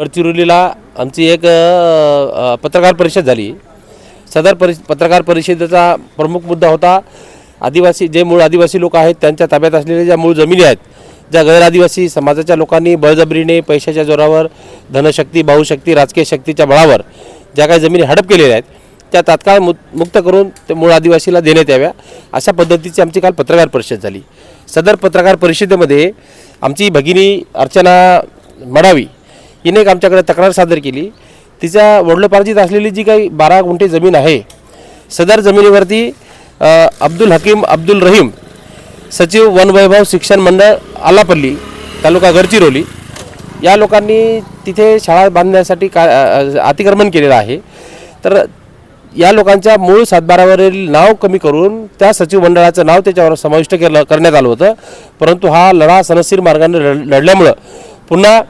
गडचिरोलीला आमची एक पत्रकार परिषद झाली. सदर परि पत्रकार परिषदेचा प्रमुख मुद्दा होता आदिवासी जे मूळ आदिवासी लोक आहेत त्यांच्या ताब्यात असलेल्या ज्या मूळ जमिनी आहेत ज्या गैर आदिवासी समाजाच्या लोकांनी बळजबरीने पैशाच्या जोरावर धनशक्ती भाऊशक्ती राजकीय शक्तीच्या बळावर ज्या काही जमिनी हडप केलेल्या आहेत त्या तात्काळ मु मुक्त करून ते मूळ आदिवासीला देण्यात याव्या अशा पद्धतीची आमची काल पत्रकार परिषद झाली. सदर पत्रकार परिषदेमध्ये आमची भगिनी अर्चना मडावी हिने एक आमच्याकडे तक्रार सादर केली. तिच्या वडलोपार्जित असलेली जी काही बारा गुंठे जमीन आहे सदर जमिनीवरती अब्दुल हकीम अब्दुल रहीम सचिव वनवैभव शिक्षण मंडळ आलापल्ली तालुका गडचिरोली या लोकांनी तिथे शाळा बांधण्यासाठी का अतिक्रमण केलेलं आहे. तर या लोकांच्या मूळ सातबारावरील नाव कमी करून त्या सचिव मंडळाचं नाव त्याच्यावर समाविष्ट केलं करण्यात आलं होतं. परंतु हा लढा सनसीर मार्गाने लढल्यामुळं पुन्हा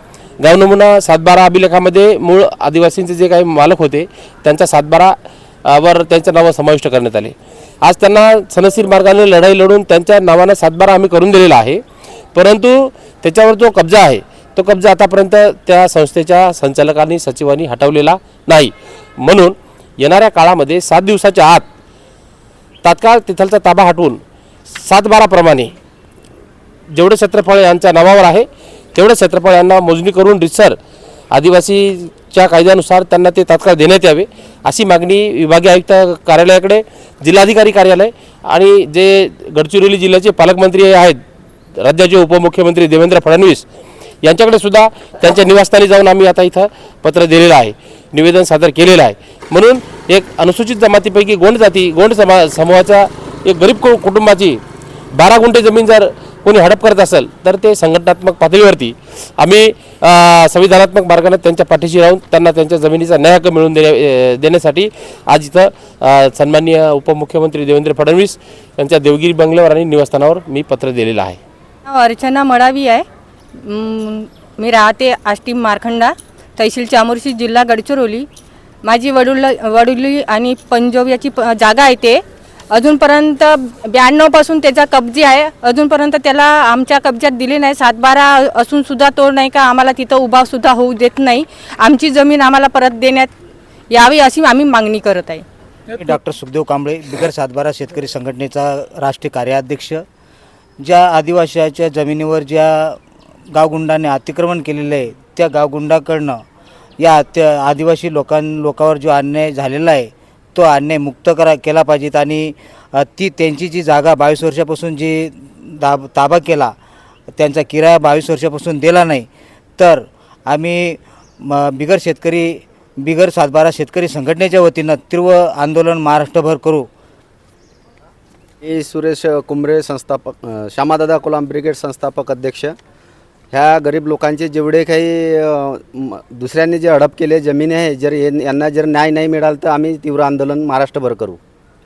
गावनमुना सातबारा अभिलेखामध्ये मूळ आदिवासींचे जे काही मालक होते त्यांचा सातबारा वर त्यांचं नावं समाविष्ट करण्यात आले. आज त्यांना सनसीर मार्गाने लढाई लढून त्यांच्या नावानं सातबारा आम्ही करून दिलेला आहे. परंतु त्याच्यावर जो कब्जा आहे तो कब्जा आतापर्यंत त्या संस्थेच्या संचालकांनी सचिवांनी हटवलेला नाही. म्हणून येणाऱ्या काळामध्ये सात दिवसाच्या आत तात्काळ तिथलचा ताबा हटवून सातबाराप्रमाणे जेवढे क्षेत्रफळ यांच्या नावावर आहे तेवढ्या क्षेत्रफळ यांना मोजणी करून रिसर आदिवासीच्या कायद्यानुसार त्यांना ते तात्काळ देण्यात यावे अशी मागणी विभागीय आयुक्त कार्यालयाकडे जिल्हाधिकारी कार्यालय आणि जे गडचिरोली जिल्ह्याचे पालकमंत्री आहेत राज्याचे उपमुख्यमंत्री देवेंद्र फडणवीस यांच्याकडे सुद्धा त्यांच्या निवासस्थानी जाऊन आम्ही आता इथं पत्र दिलेलं आहे निवेदन सादर केलेलं आहे. म्हणून एक अनुसूचित जमातीपैकी गोंड जाती गोंड समा समूहाचा एक गरीब कुटुंबाची बारा गुंठे जमीन जर कोणी हडप करत असेल तर ते संघटनात्मक पातळीवरती आम्ही संविधानात्मक मार्गाने त्यांच्या पाठीशी राहून त्यांना त्यांच्या जमिनीचा न्याय हक्क मिळवून देण्या देण्यासाठी आज इथं सन्माननीय उपमुख्यमंत्री देवेंद्र फडणवीस यांच्या देवगिरी बंगल्यावर आणि निवासस्थानावर मी पत्र दिलेलं आहे. अर्चना मडावी आहे. मी राहते आष्टी मारखंडा तहसील चामोर्शी जिल्हा गडचिरोली. माझी वडुल वडुली आणि पंजोब याची प जागा आहे ते. अजूनपर्यंत ब्याण्णवपासून त्याचा कब्जी आहे. अजूनपर्यंत त्याला आमच्या कब्जात दिली नाही. सातबारा असून सुद्धा तो नाही का? आम्हाला तिथं उभा सुद्धा होऊ देत नाही. आमची जमीन आम्हाला परत देण्यात यावी अशी आम्ही मागणी करत आहे. मी डॉक्टर सुखदेव कांबळे बिगर सातबारा शेतकरी संघटनेचा राष्ट्रीय कार्याध्यक्ष. ज्या आदिवासीच्या जमिनीवर ज्या गावगुंडाने अतिक्रमण केलेलं आहे त्या गावगुंडाकडनं या त्या आदिवासी लोकां लोकांवर जो अन्याय झालेला आहे तो अन्याय मुक्त करा केला पाहिजेत आणि ती त्यांची जी जागा बावीस वर्षापासून जी दाब ताबा केला त्यांचा किराया बावीस वर्षापासून दिला नाही तर आम्ही म बिगर शेतकरी बिगर सातबारा शेतकरी संघटनेच्या वतीनं तीव्र आंदोलन महाराष्ट्रभर करू. मी सुरेश कुंभरे संस्थापक श्यामादादा कोलाम ब्रिगेड संस्थापक अध्यक्ष. ह्या गरीब लोकांचे जेवढे काही दुसऱ्यांनी जे हडप केले जमिनी आहे जर यांना जर न्याय नाही मिळाला तर आम्ही तीव्र आंदोलन महाराष्ट्रभर करू.